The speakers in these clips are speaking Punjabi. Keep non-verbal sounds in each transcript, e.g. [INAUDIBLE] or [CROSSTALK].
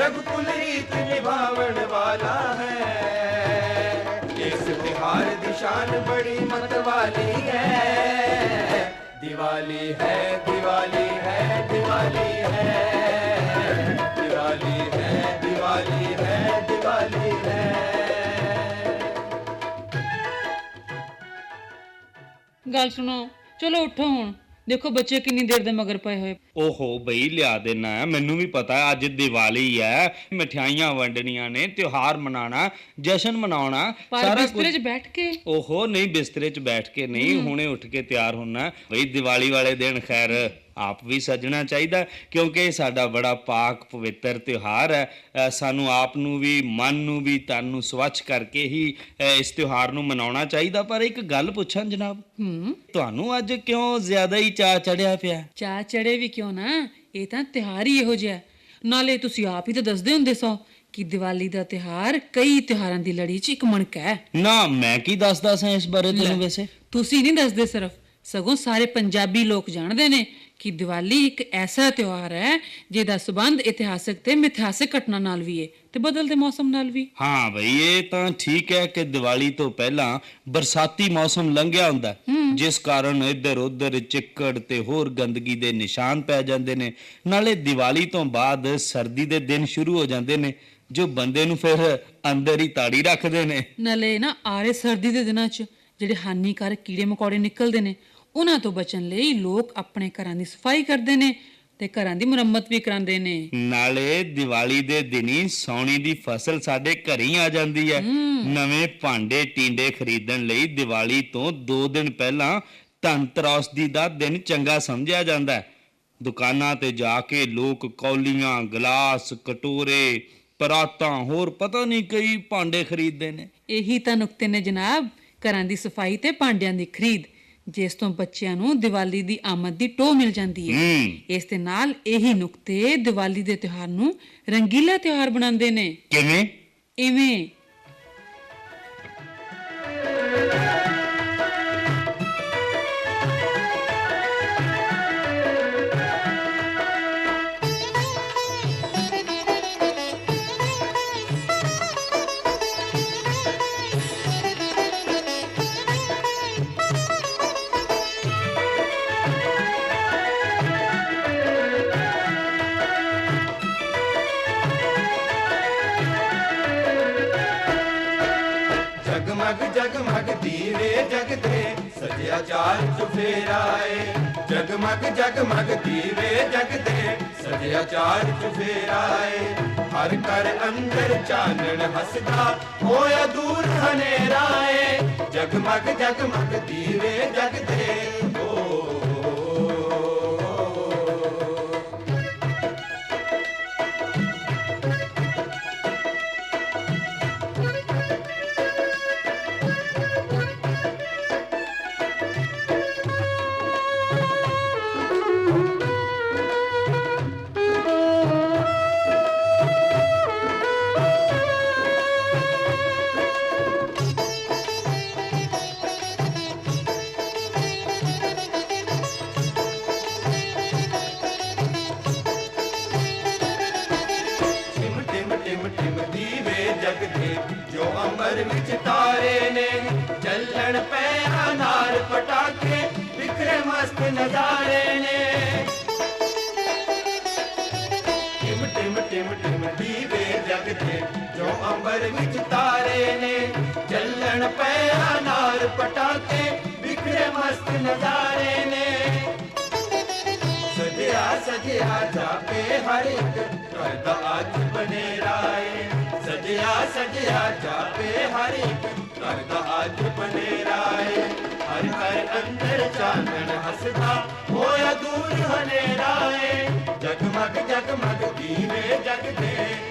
ਰਘੁਕੁਲ ਰੀਤ ਨਿਭਾਵਣ ਵਾਲਾ ਹੈ ਇਸ ਤਿਉਹਾਰ ਦੀ ਸ਼ਾਨ ਬੜੀ ਮਤਵਾਲੀ ਹੈ ਦੀਵਾਲੀ ਹੈ ਦੀਵਾਲੀ ਹੈ ਦੀਵਾਲੀ ਹੈ ਦੀਵਾਲੀ ਹੈ ਦੀਵਾਲੀ ਹੈ ਦੀਵਾਲੀ ਹੈ ਗੱਲ ਸੁਣੋ ਚਲੋ ਉੱਠੋ ਹੁਣ ਦੇਖੋ ਬੱਚੇ ਕਿੰਨੀ ਦੇਰ ਦੇ ਮਗਰ ਪਏ ਹੋਏ। ਓਹੋ ਬਈ ਲਿਆ ਦੇਣਾ ਹੈ, ਮੈਨੂੰ ਵੀ ਪਤਾ ਹੈ ਅੱਜ ਦੀਵਾਲੀ ਹੈ ਮਠਿਆਈਆਂ ਵੰਡਣੀਆਂ ਨੇ ਤਿਉਹਾਰ ਮਨਾਣਾ ਜਸ਼ਨ ਮਨਾਉਣਾ ਪਰ ਬਿਸਤਰੇ 'ਚ ਬੈਠ ਕੇ। ਓਹੋ ਨਹੀਂ ਬਿਸਤਰੇ 'ਚ ਬੈਠ ਕੇ ਨਹੀਂ ਹੁਣੇ ਉੱਠ ਕੇ ਤਿਆਰ ਹੋਣਾ ਬਈ ਦੀਵਾਲੀ ਵਾਲੇ ਦਿਨ ਖੈਰ। ਆਪ ਵੀ ਸਜਣਾ ਚਾਹੀਦਾ ਕਿਉਂਕਿ ਇਹ ਸਾਡਾ ਬੜਾ ਪਾਕ ਪਵਿੱਤਰ ਤਿਉਹਾਰ ਹੈ। ਸਾਨੂੰ ਆਪ ਨੂੰ ਵੀ ਮਨ ਨੂੰ ਵੀ ਤਨ ਨੂੰ ਸਵੱਛ ਕਰਕੇ ਹੀ ਇਸ ਤਿਉਹਾਰ ਨੂੰ ਮਨਾਉਣਾ ਚਾਹੀਦਾ। ਪਰ ਇੱਕ ਗੱਲ ਪੁੱਛਾਂ ਜਨਾਬ? ਹੂੰ। ਤੁਹਾਨੂੰ ਅੱਜ ਕਿਉਂ ਜ਼ਿਆਦਾ ਹੀ ਚਾਅ ਚੜਿਆ ਪਿਆ? ਚਾਹ ਚੜੇ ਵੀ ਕਿਉਂ ਨਾ? ਇਹ ਤਾਂ ਤਿਉਹਾਰ ਹੀ ਇਹੋ ਜਿਹਾ। ਨਾਲੇ ਤੁਸੀਂ ਆਪ ਹੀ ਤਾਂ ਦੱਸਦੇ ਹੁੰਦੇ ਸੋ ਕਿ ਦੀਵਾਲੀ ਦਾ ਤਿਉਹਾਰ ਕਈ ਤਿਉਹਾਰਾਂ ਦੀ ਲੜੀ 'ਚ ਇੱਕ ਮਣਕਾ ਹੈ। ਨਾ ਮੈਂ ਕੀ ਦੱਸਦਾ ਸਾਂ ਇਸ ਬਾਰੇ ਤੈਨੂੰ ਵੈਸੇ? ਤੁਸੀਂ ਨਹੀਂ ਦੱਸਦੇ ਸਿਰਫ। ਸਗੋਂ ਸਾਰੇ ਪੰਜਾਬੀ ਲੋਕ ਜਾਣਦੇ ਨੇ ਕਿ ਦੀਵਾਲੀ ਇੱਕ ਐਸਾ ਤਿਉਹਾਰ ਹੈ ਜਿਹਦਾ ਸਬੰਧ ਇਤਿਹਾਸਕ ਤੇ ਮਿਥਿਹਾਸਕ ਘਟਨਾ ਨਾਲ ਵੀ ਹੈ ਤੇ ਬਦਲਦੇ ਮੌਸਮ ਨਾਲ ਵੀ। ਹਾਂ ਬਈ ਇਹ ਤਾਂ ਠੀਕ ਹੈ ਕਿ ਦੀਵਾਲੀ ਤੋਂ ਪਹਿਲਾਂ ਬਰਸਾਤੀ ਮੌਸਮ ਲੰਘਿਆ ਹੁੰਦਾ ਜਿਸ ਕਾਰਨ ਇੱਧਰ ਉੱਧਰ ਚਿੱਕੜ ਤੇ ਹੋਰ ਗੰਦਗੀ ਦੇ ਨਿਸ਼ਾਨ ਪੈ ਜਾਂਦੇ ਨੇ। ਨਾਲੇ ਦੀਵਾਲੀ ਤੋਂ ਬਾਅਦ ਸਰਦੀ ਦੇ ਦਿਨ ਸ਼ੁਰੂ ਹੋ ਜਾਂਦੇ ਨੇ ਜੋ ਬੰਦੇ ਨੂੰ ਫਿਰ ਅੰਦਰ ਹੀ ਤਾੜੀ ਰੱਖਦੇ ਨੇ। ਨਾਲੇ ਨਾ ਆਰੇ ਸਰਦੀ ਦੇ ਦਿਨਾਂ 'ਚ ਜਿਹੜੇ ਹਾਨੀਕਾਰਕ ਕੀੜੇ ਮਕੌੜੇ ਨਿਕਲਦੇ ਨੇ ਉਹਨਾਂ ਤੋਂ ਬਚਣ ਲਈ ਲੋਕ ਆਪਣੇ ਘਰਾਂ ਦੀ ਸਫ਼ਾਈ ਕਰਦੇ ਨੇ ਤੇ ਘਰਾਂ ਦੀ ਮੁਰੰਮਤ ਵੀ ਕਰਾਉਂਦੇ ਨੇ। ਨਾਲੇ ਦੀਵਾਲੀ ਦੇ ਦਿਨੀ ਸੌਣੀ ਦੀ ਫਸਲ ਸਾਡੇ ਘਰ ਹੀ ਆ ਜਾਂਦੀ ਹੈ। ਨਵੇਂ ਭਾਂਡੇ ਟੀਂਡੇ ਖਰੀਦਣ ਲਈ ਦੀਵਾਲੀ ਤੋਂ 2 ਦਿਨ ਪਹਿਲਾਂ ਧਨਤੇਰਸ ਦਾ ਦਿਨ ਚੰਗਾ ਸਮਝਿਆ ਜਾਂਦਾ ਹੈ। ਦੁਕਾਨਾਂ ਤੇ ਜਾ ਕੇ ਲੋਕ ਕੌਲੀਆਂ ਗਲਾਸ ਕਟੋਰੇ ਪਰਾਤਾਂ ਹੋਰ ਪਤਾ ਨਹੀਂ ਕਈ ਭਾਂਡੇ ਖਰੀਦਦੇ ਨੇ। ਇਹੀ ਤਾਂ ਨੁਕਤੇ ਨੇ ਜਨਾਬ ਘਰਾਂ ਦੀ ਸਫ਼ਾਈ ਤੇ ਭਾਂਡਿਆਂ ਦੀ ਖਰੀਦ। ਜਿਸ ਤੋਂ ਬੱਚਿਆਂ ਨੂੰ ਦੀਵਾਲੀ ਦੀ ਆਮਦ ਦੀ ਟੋਹ ਮਿਲ ਜਾਂਦੀ ਹੈ। ਹੂੰ। ਇਸ ਦੇ ਨਾਲ ਇਹੀ ਨੁਕਤੇ ਦੀਵਾਲੀ ਦੇ ਤਿਉਹਾਰ ਨੂੰ ਰੰਗੀਲਾ ਤਿਉਹਾਰ ਬਣਾਉਂਦੇ ਨੇ। ਕਿਵੇਂ? ਇਵੇਂ ਜਗ ਜਗਮਗ ਦੀਵੇ ਜਗਦੇ ਸਜਿਆ ਚਾਰ ਚੁਫੇਰਾਏ ਜਗਮਗ ਜਗਮਗ ਦੀਵੇ ਜਗਦੇ ਸਜਿਆ ਚਾਰ ਚੁਫੇਰਾਏ ਹਰ ਘਰ ਅੰਦਰ ਚਾਨਣ ਹੱਸਦਾ, ਹੋਇਆ ਦੂਰ ਹਨੇਰਾਏ। ਜਗਮਗ ਜਗਮਗ ਦੀਵੇ ਜਗਦੇ ਮਸਤ ਨਜ਼ਾਰੇ ਨੇ ਸਜਿਆ ਸਜਿਆ ਜਾਪੇ ਹਰ ਇੱਕ ਘਰ ਦਾ ਅੱਜ ਬਨੇਰਾਏ ਸਜਿਆ ਸਜਿਆ ਜਾਪੇ ਹਰ ਇੱਕ ਘਰ ਦਾ ਅੱਜ ਬਨੇਰਾਏ ਹਰ ਘਰ ਅੰਦਰ ਚਾਨਣ ਹੱਸਦਾ ਹੋਇਆ ਦੂਰ ਹਨੇਰਾਏ ਜਗਮਗ ਜਗਮਗ ਦੀਵੇ ਜਗਦੇ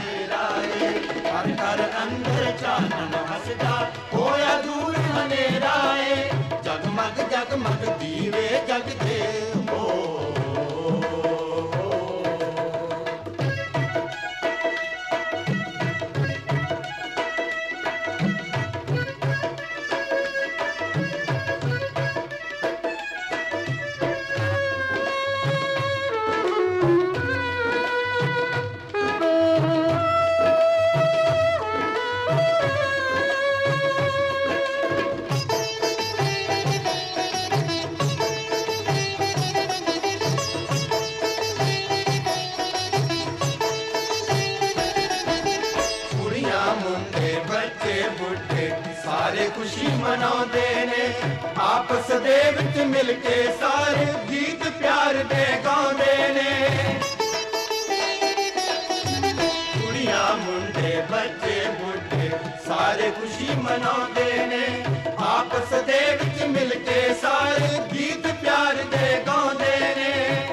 ਡੇਰਾ ਘਰ ਅੰਦਰ ਚਾਨਣ ਹੱਸਦਾ ਹੋਇਆ ਦੂਰ ਹਨੇਰਾ ਏ। ਜਗਮਗ ਜਗਮਗ ਦੀਵੇ ਜਗਦੇ ਖੁਸ਼ੀ ਮਨਾਉਂਦੇ ਨੇ ਆਪਸ ਦੇ ਵਿੱਚ ਮਿਲ ਕੇ ਸਾਰੇ ਗੀਤ ਪਿਆਰ ਦੇ ਗਾਉਂਦੇ ਨੇ ਕੁੜੀਆਂ ਮੁੰਡੇ ਬੱਚੇ ਬੁੱਢੇ ਸਾਰੇ ਖੁਸ਼ੀ ਮਨਾਉਂਦੇ ਨੇ ਆਪਸ ਦੇ ਵਿੱਚ ਮਿਲ ਕੇ ਸਾਰੇ ਗੀਤ ਪਿਆਰ ਦੇ ਗਾਉਂਦੇ ਨੇ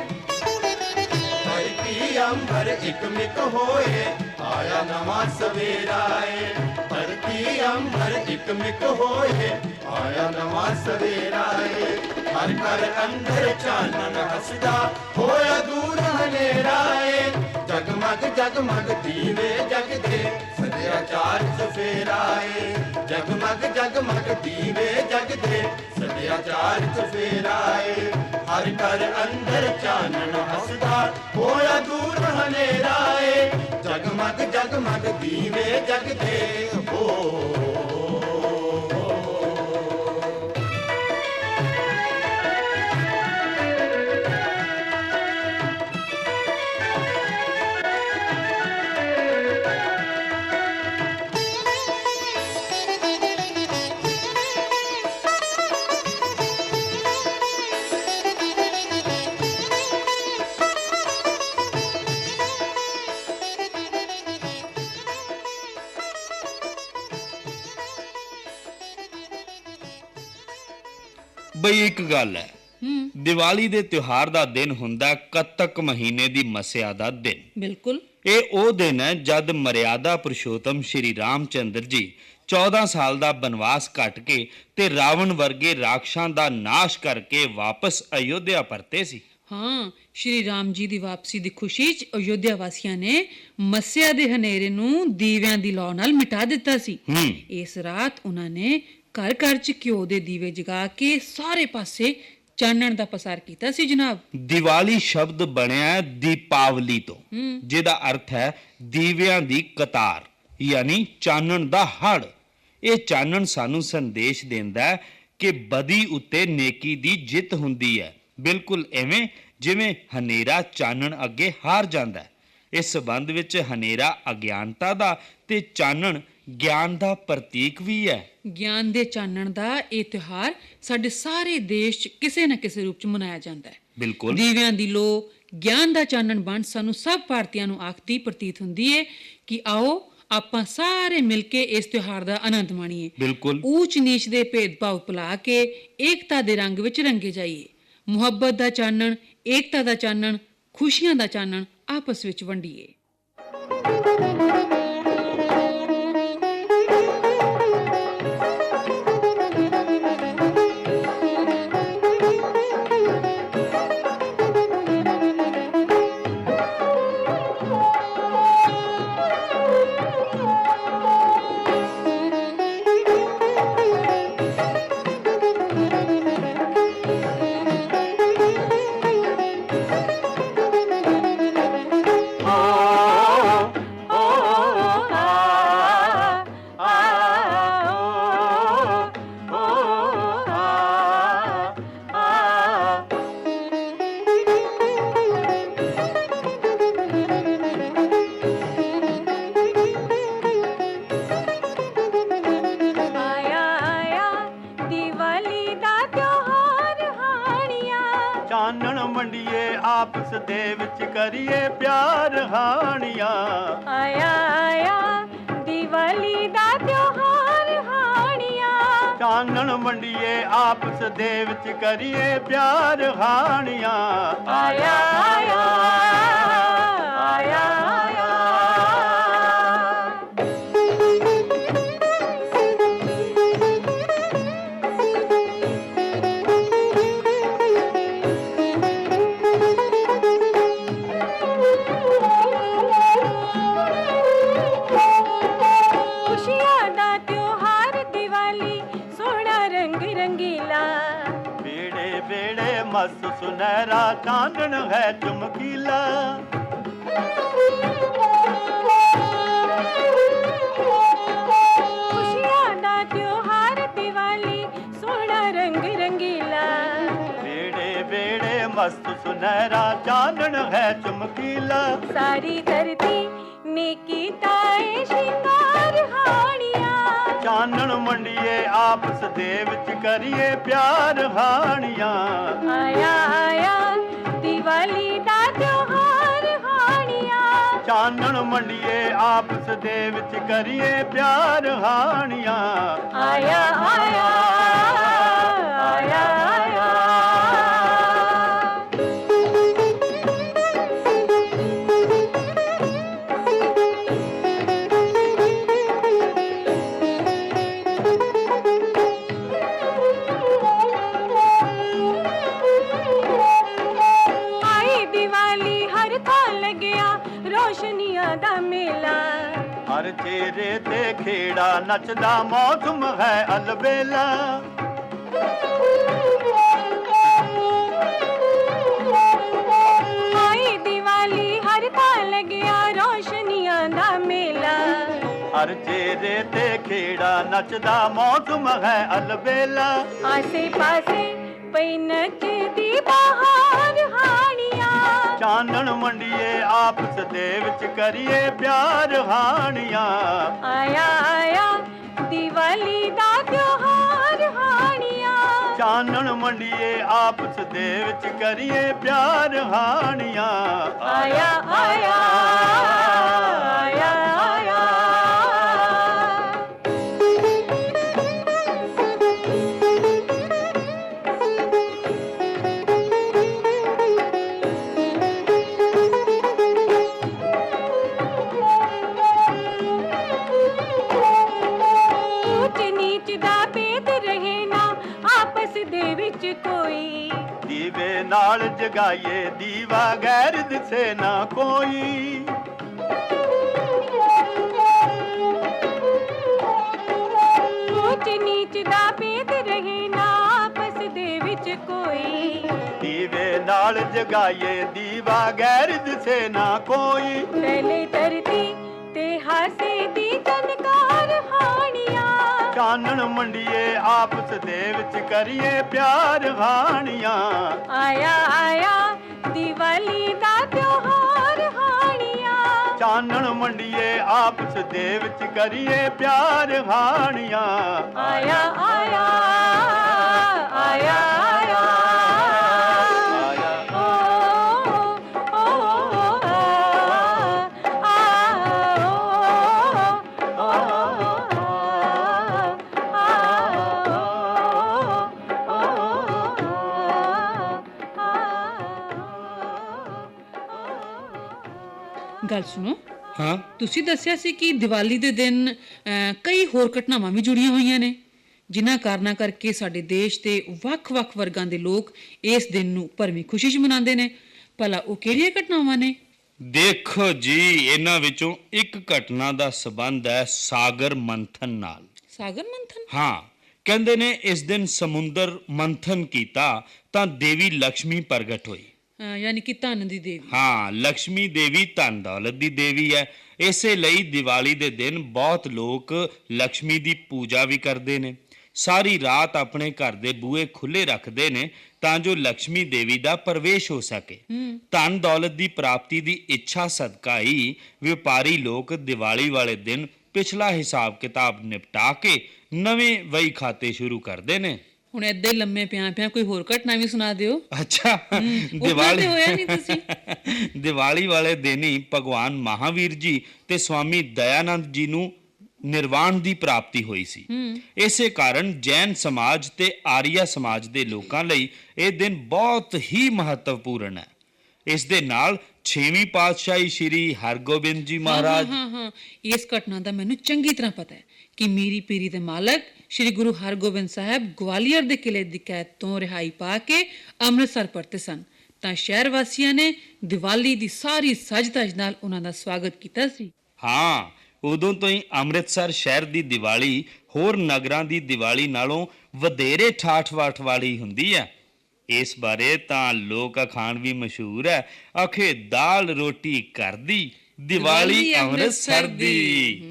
ਧਰਤੀ ਅੰਬਰ ਇੱਕ ਮਿਕ ਹੋਏ ਆਇਆ ਨਵਾਂ ਸਵੇਰਾ ਏ ਧਰਤੀ ਅੰਬਰ ਇੱਕ ਮਿਕ ਹੋਏ, ਆਇਆ ਨਵਾਂ ਸਵੇਰਾ ਏ। ਹਰ ਘਰ ਅੰਦਰ ਚਾਨਣ ਹੱਸਦਾ, ਹੋਇਆ ਦੂਰ ਹਨੇਰਾ ਏ। ਜਗਮਗ ਜਗਮਗ ਦੀਵੇ ਜਗਦੇ ਸਦਿਆ ਚਾਰ ਚਫੇਰਾ ਏ। ਜਗਮਗ ਜਗਮਗ ਦੀਵੇ ਜਗਦੇ ਸਦਿਆ ਚਾਰ ਚਫੇਰਾ ਏ। ਹਰ ਘਰ ਅੰਦਰ ਚਾਨਣ ਹੱਸਦਾ, ਹੋਇਆ ਦੂਰ ਹਨੇਰਾ ਏ। ਜਗਮਗ ਜਗਮਗ ਦੀਵੇ ਜਗਦੇ ਹੋ ਬਈ ਇੱਕ ਗੱਲ ਹੈ। ਹੂੰ। ਦੀਵਾਲੀ ਦੇ ਤਿਉਹਾਰ ਦਾ ਦਿਨ ਹੁੰਦਾ ਕੱਤਕ ਮਹੀਨੇ ਦੀ ਮਸਿਆ ਦਾ ਦਿਨ। ਬਿਲਕੁਲ। ਇਹ ਉਹ ਦਿਨ ਹੈ ਜਦ ਮਰਿਆਦਾ ਪੁਰਸ਼ੋਤਮ ਸ਼੍ਰੀ ਰਾਮਚੰਦਰ ਜੀ 14 ਸਾਲ ਦਾ ਬਨਵਾਸ ਕੱਟ ਕੇ ਤੇ ਰਾਵਣ ਵਰਗੇ ਰਾਖਸ਼ਾਂ ਦਾ ਨਾਸ਼ ਕਰਕੇ ਵਾਪਸ ਅਯੋਧਿਆ ਪਰਤੇ ਸੀ। ਹਾਂ ਸ਼੍ਰੀ ਰਾਮ ਜੀ ਦੀ ਵਾਪਸੀ ਦੀ ਖੁਸ਼ੀ 'ਚ ਅਯੋਧਿਆ ਵਾਸੀਆਂ ਨੇ ਮੱਸਿਆ ਦੇ ਹਨੇਰੇ ਨੂੰ ਦੀਵਿਆਂ ਦੀ ਲौ ਨਾਲ ਮਿਟਾ ਦਿੱਤਾ ਸੀ। ਹੂੰ। ਇਸ ਰਾਤ ਉਹਨਾਂ ਨੇ ਘਰ ਘਰ 'ਚ ਘਿਓ ਦੇ ਦੀਵੇ ਜਗਾ ਕੇ ਸਾਰੇ ਪਾਸੇ ਚਾਨਣ ਦਾ ਪਸਾਰ ਕੀਤਾ ਸੀ ਜਨਾਬ। ਦੀਵਾਲੀ ਸ਼ਬਦ ਬਣਿਆ ਹੈ ਦੀਪਾਵਲੀ ਤੋਂ ਜਿਹਦਾ ਅਰਥ ਹੈ ਦੀਵਿਆਂ ਦੀ ਕਤਾਰ ਯਾਨੀ ਚਾਨਣ ਦਾ ਹੜ ਇਹ ਚਾਨਣ ਸਾਨੂੰ ਸੰਦੇਸ਼ ਦਿੰਦਾ ਹੈ ਕਿ ਬਦੀ ਉੱਤੇ ਨੇਕੀ ਦੀ ਜਿੱਤ ਹੁੰਦੀ ਹੈ। ਬਿਲਕੁਲ ਐਵੇਂ ਜਿਵੇਂ ਹਨੇਰਾ ਚਾਨਣ ਅੱਗੇ ਹਾਰ ਜਾਂਦਾ ਹੈ। ਇਸ ਸਬੰਧ ਵਿੱਚ ਹਨੇਰਾ ਅਗਿਆਨਤਾ ਦਾ ਤੇ ਚਾਨਣ ਗਿਆਨ ਦਾ ਪ੍ਰਤੀਕ ਵੀ ਹੈ। ਗਿਆਨ ਦੇ ਚਾਨਣ ਦਾ ਇਹ ਤਿਉਹਾਰ ਸਾਡੇ ਸਾਰੇ ਦੇਸ਼ 'ਚ ਕਿਸੇ ਨਾ ਕਿਸੇ ਰੂਪ 'ਚ ਮਨਾਇਆ ਜਾਂਦਾ ਹੈ। ਬਿਲਕੁਲ। ਦੀਵਿਆਂ ਦੀ ਲੋ ਗਿਆਨ ਦਾ ਚਾਨਣ ਬਣ ਸਾਨੂੰ ਸਭ ਭਾਰਤੀਆਂ ਨੂੰ ਆਖਦੀ ਪ੍ਰਤੀਤ ਹੁੰਦੀ ਹੈ ਕਿ ਆਓ ਆਪਾਂ ਸਾਰੇ ਮਿਲ ਕੇ ਇਸ ਤਿਉਹਾਰ ਦਾ ਆਨੰਦ ਮਾਣੀਏ। ਬਿਲਕੁਲ। ਊਚ ਨੀਚ ਦੇ ਭੇਦਭਾਵ ਭੁਲਾ ਕੇ ਏਕਤਾ ਦੇ ਰੰਗ ਵਿੱਚ ਰੰਗੇ ਜਾਈਏ। ਮੁਹੱਬਤ ਦਾ ਚਾਨਣ ਏਕਤਾ ਦਾ ਚਾਨਣ ਖੁਸ਼ੀਆਂ ਦਾ ਚਾਨਣ ਆਪਸ ਵਿੱਚ ਵੰਡੀਏ। ਚਾਨਣ ਵੰਡੀਏ ਆਪਸ ਦੇ ਵਿੱਚ ਕਰੀਏ ਪਿਆਰ ਹਾਣੀਆਂ। ਆਇਆ ਆਇਆ ਆਇਆ ਆਇਆ। ਸੁਨਹਿਰਾ ਚਾਨਣ ਹੈ ਚਮਕੀਲਾ ਖੁਸ਼ੀਆਂ ਦਾ ਤਿਉਹਾਰ ਦੀਵਾਲੀ ਸੋਹਣਾ ਰੰਗ ਰੰਗੀਲਾ ਬੇੜੇ ਬੇੜੇ ਮਸਤ ਸੁਨਹਿਰਾ ਚਾਨਣ ਹੈ ਚਮਕੀਲਾ ਸਾਰੀ ਧਰਤੀ ਨੇ ਕੀਤਾ ਏ ਦੀਵਾਲੀ ਦਾ ਤਿਉਹਾਰ ਹਾਣੀਆਂ। ਚਾਨਣ ਵੰਡੀਏ ਆਪਸ ਦੇ ਵਿੱਚ ਕਰੀਏ ਪਿਆਰ ਹਾਣੀਆਂ। ਆਇਆ ਆਇਆ ਆਇਆ। ਨੱਚਦਾ ਮੌਸਮ ਹੈ ਅਲਬੇਲਾ ਆਈ ਦੀਵਾਲੀ ਹਰ ਥਾਂ ਲੱਗਿਆ ਰੋਸ਼ਨੀਆਂ ਦਾ ਮੇਲਾ। ਹਰ ਚਿਹਰੇ ਤੇ ਖੇੜਾ ਨੱਚਦਾ ਮੌਸਮ ਹੈ ਅਲਬੇਲਾ ਆਸੇ ਪਾਸੇ ਪਈ ਨੱਚਦੀ ਬਹਾਰ ਹਾਣੀਆਂ। ਚਾਨਣ ਵੰਡੀਏ ਆਪਸ ਦੇ ਵਿੱਚ ਕਰੀਏ ਪਿਆਰ ਹਾਣੀਆਂ। ਆਇਆ ਆਇਆ ਦੀਵਾਲੀ ਦਾ ਤਿਉਹਾਰ ਹਾਣੀਆਂ। ਚਾਨਣ ਵੰਡੀਏ ਆਪਸ ਦੇ ਵਿੱਚ ਕਰੀਏ ਪਿਆਰ ਹਾਣੀਆਂ। ਆਇਆ ਆਇਆ ਆਇਆ। ਦੇ ਵਿੱਚ ਕੋਈ। ਦੀਵੇ ਨਾਲ ਜਗਾਈਏ ਦੀਵਾ ਗੈਰ ਦਿਸੇ ਨਾ ਕੋਈ। ਉੱਚ ਨੀਚ ਦਾ ਭੇਦ ਰਹੇ ਨਾ ਆਪਸ ਦੇ ਵਿੱਚ ਕੋਈ। ਦੀਵੇ ਨਾਲ ਜਗਾਈਏ ਦੀਵਾ ਗੈਰ ਦਿਸੇ ਨਾ ਕੋਈ। ਪਹਿਲੇ ਧਰਤੀ ਤੇ ਹਾਸੇ ਦੀ ਜਨਕਾਰ ਹਾਣੀਆਂ ਚਾਨਣ ਮੰਡੀਏ ਆਪਸ ਦੇ ਵਿੱਚ ਕਰੀਏ ਪਿਆਰ ਹਾਣੀਆਂ ਆਇਆ ਆਇਆ ਦੀਵਾਲੀ ਦਾ ਤਿਉਹਾਰ ਹਾਣੀਆਂ। ਚਾਨਣ ਮੰਡੀਏ ਆਪਸ ਦੇ ਵਿੱਚ ਕਰੀਏ ਪਿਆਰ ਆਇਆ ਆਇਆ ਆਇਆ ਆਇਆ ਗੱਲ ਸੁਣੋ। ਹਾਂ। ਤੁਸੀਂ ਦੱਸਿਆ ਸੀ ਕਿ ਦੀਵਾਲੀ ਦੇ ਦਿਨ ਕਈ ਹੋਰ ਘਟਨਾਵਾਂ ਵੀ ਜੁੜੀਆਂ ਹੋਈਆਂ ਨੇ ਜਿਨ੍ਹਾਂ ਕਾਰਨਾਂ ਕਰਕੇ ਸਾਡੇ ਦੇਸ਼ ਦੇ ਵੱਖ-ਵੱਖ ਵਰਗਾਂ ਦੇ ਲੋਕ ਇਸ ਦਿਨ ਨੂੰ ਭਰਵੀਂ ਖੁਸ਼ੀ 'ਚ ਮਨਾਉਂਦੇ ਨੇ। ਭਲਾ ਉਹ ਕਿਹੜੀਆਂ ਘਟਨਾਵਾਂ ਨੇ? ਦੇਖੋ ਜੀ ਇਹਨਾਂ ਵਿੱਚੋਂ ਇੱਕ ਘਟਨਾ ਦਾ ਸਬੰਧ ਹੈ ਸਾਗਰ ਮੰਥਨ ਨਾਲ। ਸਾਗਰ ਮੰਥਨ? ਹਾਂ ਕਹਿੰਦੇ ਨੇ ਇਸ ਦਿਨ ਸਮੁੰਦਰ ਮੰਥਨ ਕੀਤਾ ਤਾਂ ਦੇਵੀ ਲక్ష్ਮੀ ਪ੍ਰਗਟ ਹੋਈ। ਯਾਨੀ ਕਿ ਧਨ ਦੀ ਦੇਵੀ। ਹਾਂ ਲక్ష్ਮੀ ਦੇਵੀ ਧਨ ਦੌਲਤ ਦੀ ਦੇਵੀ ਹੈ। ਇਸੇ ਲਈ ਦੀਵਾਲੀ ਦੇ ਦਿਨ ਬਹੁਤ ਲੋਕ ਲక్ష్ਮੀ ਦੀ ਪੂਜਾ ਵੀ ਕਰਦੇ ਨੇ। ਸਾਰੀ ਰਾਤ ਆਪਣੇ ਘਰ ਦੇ ਬੂਹੇ ਖੁੱਲੇ ਰੱਖਦੇ ਨੇ ਤਾਂ ਜੋ ਲక్ష్ਮੀ ਦੇਵੀ ਦਾ ਪ੍ਰਵੇਸ਼ ਹੋ ਸਕੇ। ਧਨ ਦੌਲਤ ਦੀ ਪ੍ਰਾਪਤੀ ਦੀ ਇੱਛਾ ਸਦਕਾ ਹੀ ਵਪਾਰੀ ਲੋਕ ਦੀਵਾਲੀ ਵਾਲੇ ਦਿਨ ਪਿਛਲਾ ਹਿਸਾਬ ਕਿਤਾਬ ਨਿਪਟਾ ਕੇ ਨਵੇਂ ਵਹੀ ਖਾਤੇ ਸ਼ੁਰੂ ਕਰਦੇ ਨੇ। ਹੁਣ ਏਦਾਂ ਹੀ ਲੰਮੇ ਪਿਆ ਪਿਆ ਕੋਈ ਹੋਰ ਘਟਨਾ ਵੀ ਸੁਣਾ ਦਿਓ। ਅੱਛਾ ਦੀਵਾਲੀ ਹੋਇਆ ਨਹੀਂ ਤੁਸੀਂ। [LAUGHS] ਦੀਵਾਲੀ ਵਾਲੇ ਦਿਨ ਹੀ ਭਗਵਾਨ ਮਹਾਵੀਰ ਜੀ ਤੇ ਸਵਾਮੀ ਦਇਆਨੰਦ ਜੀ ਨੂੰ ਨਿਰਵਾਣ ਦੀ ਪ੍ਰਾਪਤੀ ਹੋਈ ਸੀ। ਇਸੇ ਕਾਰਨ ਜੈਨ ਸਮਾਜ ਤੇ ਆਰੀਆ ਸਮਾਜ ਦੇ ਲੋਕਾਂ ਲਈ ਇਹ ਦਿਨ ਬਹੁਤ ਹੀ ਮਹੱਤਵਪੂਰਨ ਹੈ। ਇਸ ਦੇ ਨਾਲ 6ਵੀਂ ਪਾਤਸ਼ਾਹੀ ਸ੍ਰੀ ਹਰਗੋਬਿੰਦ ਜੀ ਮਹਾਰਾਜ ਹਾਂ ਹਾਂ। ਇਸ ਘਟਨਾ ਦਾ ਮੈਨੂੰ ਚੰਗੀ ਤਰ੍ਹਾਂ ਪਤਾ ਹੈ ਕਿ ਮੀਰੀ ਪੀਰੀ ਦੇ ਮਾਲਕ ਸ੍ਰੀ ਗੁਰੂ ਹਰਗੋਬਿੰਦ ਸਾਹਿਬ ਗਵਾਲੀਅਰ ਦੇ ਕਿਲੇ ਦੀ ਕੈਦ ਤੋਂ ਰਿਹਾਈ ਪਾ ਕੇ ਅੰਮ੍ਰਿਤਸਰ ਪਰਤੇ ਸਨ। ਤਾਂ ਸ਼ਹਿਰ ਵਾਸੀਆਂ ਨੇ ਦੀਵਾਲੀ ਦੀ ਸਾਰੀ ਸਜ-ਧਜ ਨਾਲ ਉਹਨਾਂ ਦਾ ਸਵਾਗਤ ਕੀਤਾ ਸੀ। ਹਾਂ ਉਦੋਂ ਤੋਂ ਹੀ ਅੰਮ੍ਰਿਤਸਰ ਸ਼ਹਿਰ ਦੀ ਦੀਵਾਲੀ ਹੋਰ ਨਗਰਾਂ ਦੀ ਦੀਵਾਲੀ ਨਾਲੋਂ ਵਧੇਰੇ ਠਾਠ-ਬਾਠ ਵਾਲੀ ਹੁੰਦੀ ਹੈ। ਇਸ ਬਾਰੇ ਤਾਂ ਲੋਕ ਅਖਾਣ ਵੀ ਮਸ਼ਹੂਰ ਹੈ। ਆਖੇ ਦਾਲ ਰੋਟੀ ਘਰ ਦੀ ਦੀਵਾਲੀ ਅੰਮ੍ਰਿਤਸਰ ਦੀ।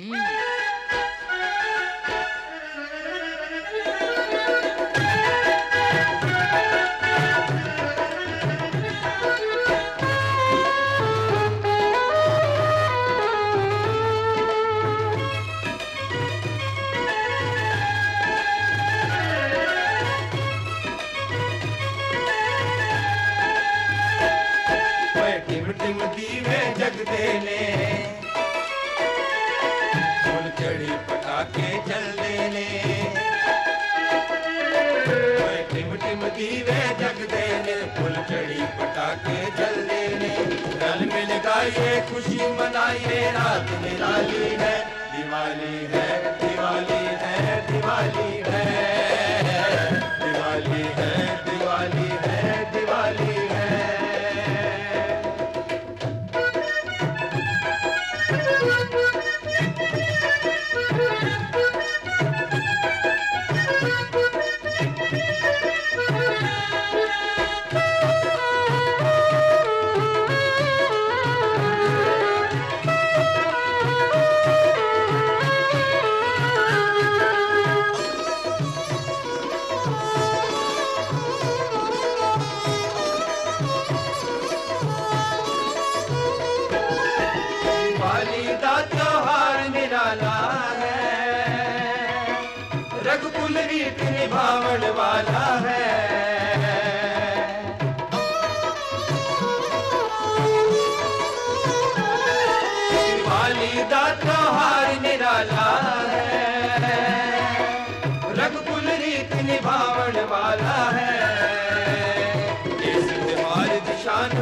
ਮਿਲ ਗਾਈਏ ਖੁਸ਼ੀ ਮਨਾਈਏ ਰਾਤ ਨਿਰਾਲੀ ਹੈ ਦੀਵਾਲੀ ਹੈ ਦੀਵਾਲੀ ਹੈ ਦੀਵਾਲੀ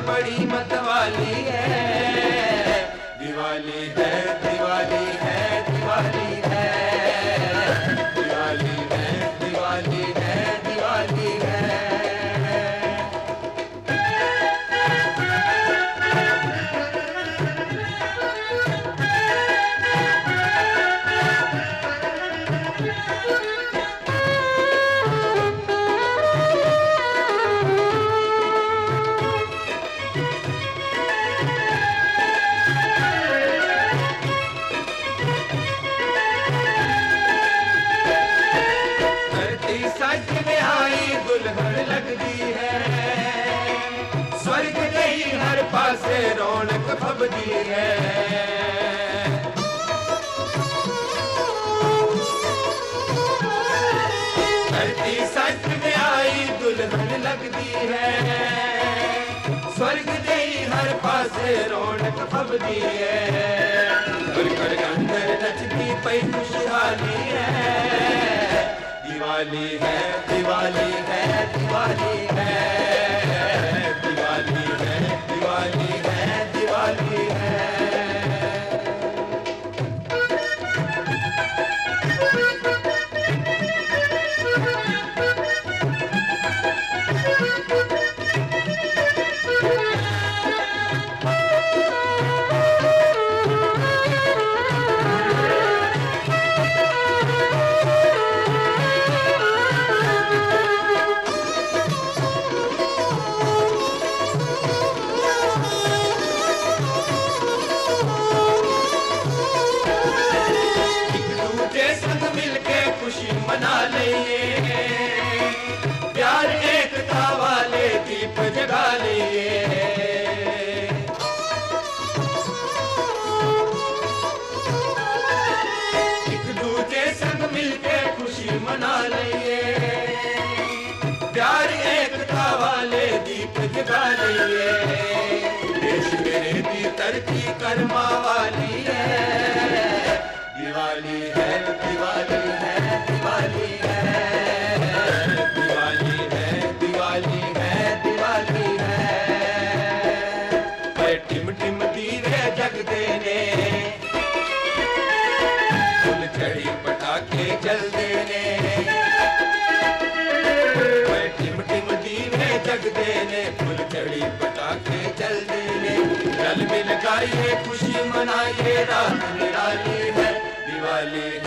ਬੜੀ ਮਤਵਾਲੀ ਹੈ ਦੀਵਾਲੀ ਹੈ ਦੀਵਾਲੀ ਦੀਵਾਲੀ ਰੌਣਕ ਫੱਬਦੀ ਹੈ। ਧਰਤੀ ਸੱਜ ਵਿਆਹੀ ਦੁਲਹਨ ਲੱਗਦੀ ਹੈ। ਸਵਰਗ ਦੇ ਹਰ ਪਾਸੇ ਰੌਣਕ ਫੱਬਦੀ ਹੈ। ਕਰ ਕਰ ਅੰਦਰ ਨੱਚਦੀ ਪਈ ਖੁਸ਼ਹਾਲੀ ਹੈ। ਦੀਵਾਲੀ ਹੈ ਦੀਵਾਲੀ ਹੈ ਦੀਵਾਲੀ ਹੈ। ਦੀਵਾਲੀ ਹੈ ਦੀਵਾਲੀ ਹੈ। ਲਈਏ ਦੇਸ਼ ਮੇਰੇ ਦੀ ਧਰਤੀ ਕਰਮਾ ਵਾਲੀ ਹੈ ਦੀਵਾਲੀ ਹੈ ਦੀਵਾਲੀ ਹੈ ਦੀਵਾਲੀ ਹੈ ਮਿਲ ਗਾਈਏ ਖੁਸ਼ੀ ਮਨਾਈਏ ਰਾਤ ਨਿਰਾਲੀ ਹੈ ਦੀਵਾਲੀ ਦੀਵਾਲੀ